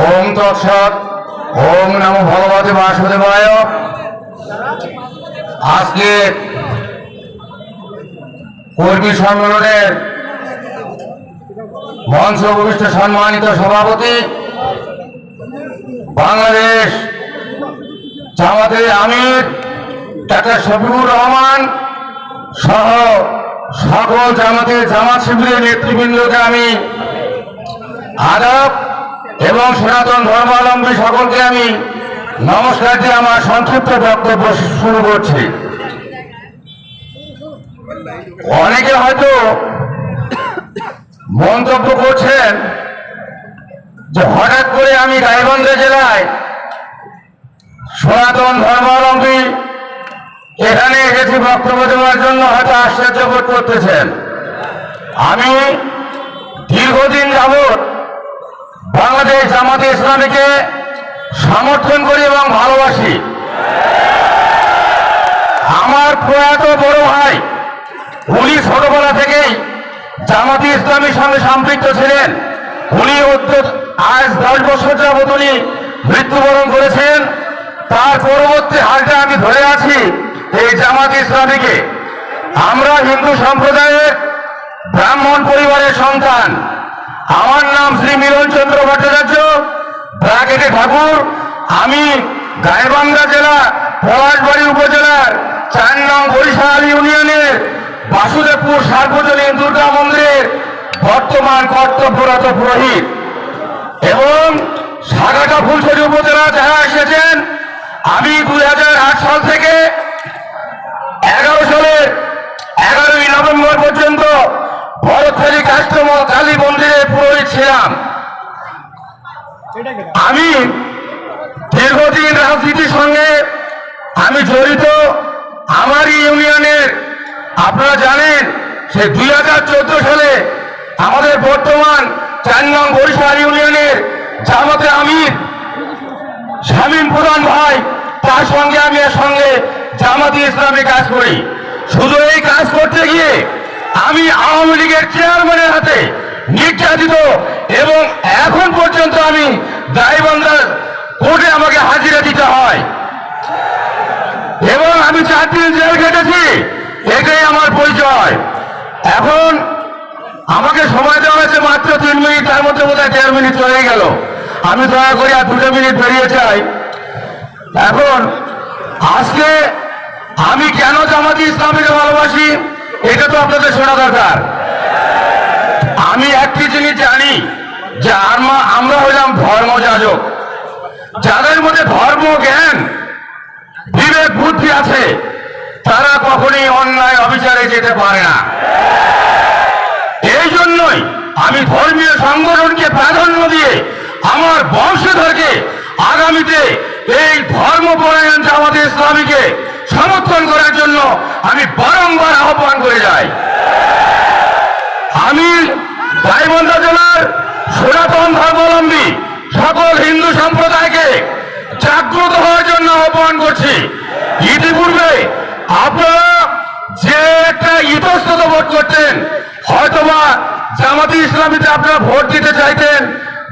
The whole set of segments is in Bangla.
ওম তৎসৎ, ওম নমো ভগবতে বাসুদেবায়। আজকে কর্মী সম্মেলনের মঞ্চ উপবিষ্ট সম্মানিত সভাপতি বাংলাদেশ জামাতের আমির, ডাক্তার শফিকুর রহমান সহ সকল জামাতের জামাত শিবিরের নেতৃবৃন্দকে আমি আদব এবং সনাতন ধর্মাবলম্বী সকলকে আমি নমস্কার দিয়ে আমার সংক্ষিপ্ত বক্তব্য শুরু করছি। অনেকে হয়তো মন্তব্য করছেন যে হঠাৎ করে আমি গাইবান্ধ জেলায় সনাতন ধর্মাবলম্বী এখানে এসেছি বক্তব্য দেওয়ার জন্য হয়তো আশ্চর্য বোধ করতেছেন। আমি দীর্ঘদিন যাবৎ বাংলাদেশ জামাতে ইসলামীকে সমর্থন করি এবং ভালোবাসি। আমার প্রয়াত বড় ভাই উনি ছোটবেলা থেকেই জামাতি ইসলামীর সঙ্গে সম্পৃক্ত ছিলেন। উনি আজ দশ বছর যাবৎ উনি মৃত্যুবরণ করেছেন। তার পরবর্তী হালটা আমি ধরে আছি এই জামাত ইসলামীকে। আমরা হিন্দু সম্প্রদায়ের ব্রাহ্মণ পরিবারের সন্তান। আমার নাম শ্রী মিলন চন্দ্র ভট্টাচার্য। ব্রাকেটে ঠাকুর, আমি গাইবান্ধা জেলা পলাশবাড়ি উপজেলার চার নং বরিশাল ইউনিয়নের বাসুদেবপুর সার্বজনীন দুর্গা মন্দিরের বর্তমান কর্তব্যরত পুরোহিত। এবং সাগাটা ফুলছড়ি উপজেলা যারা এসেছেন, আমি দুই হাজার আট সাল থেকে এগারো সালের এগারোই নভেম্বর পর্যন্ত ভরতখালী কাস্টমর কালী মন্দিরে ছিলাম আমি দীর্ঘদিন রাজনীতির সঙ্গে আমি জড়িত। আমার ইউনিয়নের আপনারা জানেন সে দুই সালে আমাদের বর্তমান চার নং বরিশাল ইউনিয়নের জামাতে আমির শামীম প্রধান ভাই, তার সঙ্গে আমি এর সঙ্গে জামাতি ইসলামে কাজ করি। শুধু এই কাজ করতে গিয়ে আমি আওয়ামী লীগের চেয়ারম্যানের নির্যাতিত। এবং এখন পর্যন্ত আমি গাইবান্ধার কোর্টে আমাকে হাজিরা দিতে হয়। এবং আমি চার দিন জেল কেটেছি এটাই আমার পরিচয়। এখন আমাকে সময় দেওয়া হয়েছে মাত্র তিন মিনিট, তার মধ্যে বোধ হয় দেড় মিনিট চলে গেল। আমি দয়া করে আর দুটো মিনিট বেরিয়ে চাই এখন আজকে আমি কেন জামাতি ইসলামীকে ভালোবাসি, এটা তো আপনাদের শোনা দরকার। আমি একটি জিনিস জানি যে আমরা আমরা হইলাম ধর্মযাজক যাদের মধ্যে ধর্ম জ্ঞান, বিবেক বুদ্ধি আছে, তারা কখনই অন্যায় অবিচারে যেতে পারে না। এই জন্যই আমি ধর্মীয় সংগঠনকে প্রাধান্য দিয়ে আমার বংশধরকে আগামীতে এই ধর্মপরায়ণ জামাতে ইসলামীকে সমর্থন করার জন্য আমি বারংবার আহ্বান করে যাই। আমি গাইবান্ধা জেলার সনাতন ধর্মাবলম্বী সকল হিন্দু সম্প্রদায়কে জাগ্রত হওয়ার জন্য আহ্বান করছি ইতিপূর্বে আপনারা যে একটা ইতস্তত ভোট করতেন, হয়তোবা জামাতি ইসলামীতে আপনারা ভোট দিতে চাইতেন,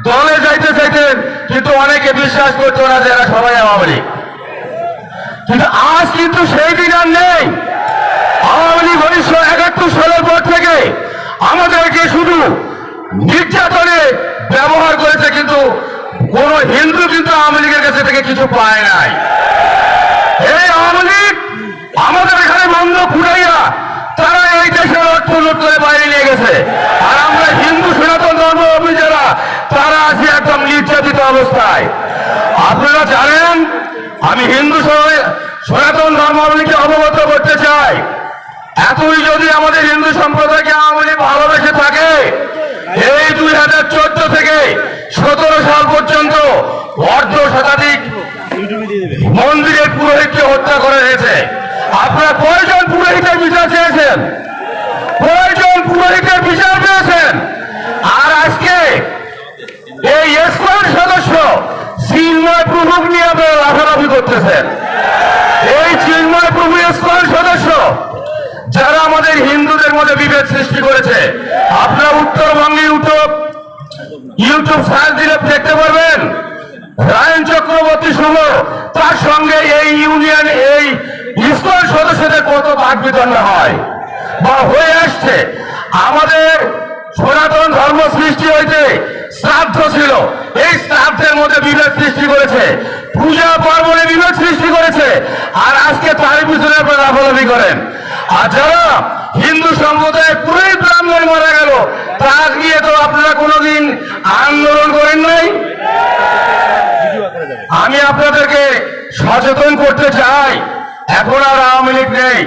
দলে যাইতে চাইতেন, কিন্তু অনেকে বিশ্বাস করতো না যারা সবাই আওয়ামী লীগ। কিন্তু আজ কিন্তু সেই দিন আর নেই আওয়ামী লীগ উনিশশো একাত্তর সালের পর থেকে আমাদেরকে শুধু নির্যাতনে ব্যবহার করেছে, কিন্তু কোন হিন্দু কিন্তু আওয়ামী লীগের কাছে থেকে কিছু পায় নাই। এই আওয়ামী লীগ আমাদের এখানে বন্ধ ফুটাইয়া তারা এই দেশের অর্থ লুট করে বাইরে নিয়ে গেছে। আর আমরা হিন্দু সনাতন ধর্ম যারা তারা আছি একদম নির্যাতিত অবস্থায়। আপনারা জানেন, আমি হিন্দু সনাতন ধর্মাবলীকে অবগত করতে চাই। এতই যদি আমাদের হিন্দু সম্প্রদায়কে আওয়ামী ভালোবেসে থাকে, এই দুই হাজার চোদ্দ থেকে সতেরো সাল পর্যন্ত অর্ধ শতাধিক মন্দিরের পুরোহিতকে হত্যা করা হয়েছে। আপনারা কয়জন পুরোহিতের বিচার চেয়েছেন? কয়জন পুরোহিতের বিচার পেয়েছেন? আর আজকে এই এসকোয়ার সদস্য চিন্ময় প্রভুক নিয়ে আপনারা লাফালাফি করতেছেন। এই চিন্ময় প্রভু এসকোয়ার সদস্য মনে বিভেদ সৃষ্টি করেছে। আপনার উত্তরবঙ্গে ইউটিউব ইউটিউব সার্চ দিলে দেখতে পারবেন, রায়ন চক্রবর্তী সহ তার সঙ্গে এই ইউনিয়ন এই স্কুল সদস্যদের কত বাক বিতন্ন হয় বা হয়ে আসছে। আমাদের সনাতন ধর্ম সৃষ্টি হইতে শ্রাদ্ধ ছিল। এই শ্রাদ্ধের মধ্যে বিভেদ সৃষ্টি করেছে। পূজা পার্বণে বিভেদ সৃষ্টি করেছে। আর আজকে তার পিছনে আপনারা করেন। আর যারা হিন্দু সম্প্রদায়ের পুরোই ব্রাহ্মণ মারা গেল তা নিয়ে তো আপনারা কোনোদিন আন্দোলন করেন নাই? আমি আপনাদেরকে সচেতন করতে চাই। এখন আর আওয়ামী লীগ নেই।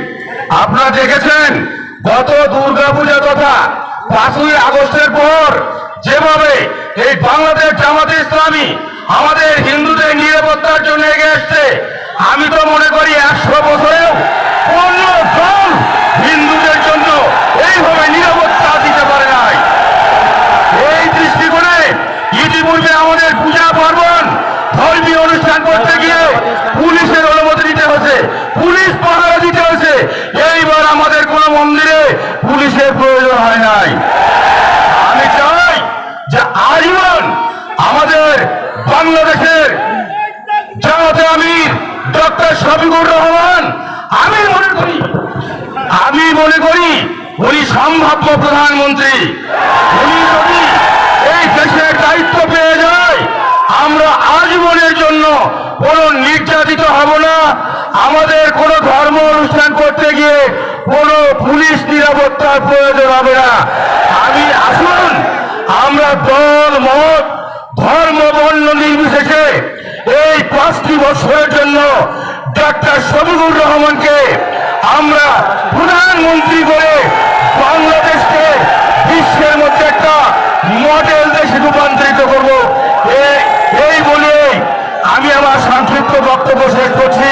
আপনারা দেখেছেন, গত দুর্গা পূজা তথা পাঁচই আগস্টের পর যেভাবে এই বাংলাদেশ জামাতে ইসলামী আমাদের হিন্দুদের নিরাপত্তার জন্য এগিয়ে আসছে আমি তো মনে করি একশো বছরেও কোন দল হিন্দুদের জন্য এইভাবে নিরাপত্তা দিতে পারে নাই। এই দৃষ্টিকোণে ইতিপূর্বে আমাদের পূজা পার্বণ ধর্মীয় অনুষ্ঠান করতে গিয়ে পুলিশের অনুমতি দিতে হয়েছে, পুলিশ পাহারা দিতে হয়েছে। এইবার আমাদের কোন মন্দিরে পুলিশের প্রয়োজন হয় নাই। আমি চাই যে আজীবন আমাদের বাংলাদেশের জামাতে আমির ডক্টর শফিকুর রহমান আমি মনে করি আমি মনে করি উনি সম্ভাব্য প্রধানমন্ত্রী। উনি যদি এই দেশের দায়িত্ব পেয়ে যায়, আমরা আজীবনের জন্য কোন নির্যাতিত হব না। আমাদের কোন ধর্ম অনুষ্ঠান করতে গিয়ে কোন পুলিশ নিরাপত্তার প্রয়োজন হবে না। আমি আসুন, আমরা দল, মত, ধর্ম, বর্ণ নির্বিশেষে এই পাঁচটি বছরের জন্য ডক্টর শফিকুর রহমানকে আমরা প্রধানমন্ত্রী করে বাংলাদেশকে বিশ্বের মধ্যে একটা মডেল দেশে রূপান্তরিত করব। এই বলে আমি আমার সংক্ষিপ্ত বক্তব্য শেষ করছি।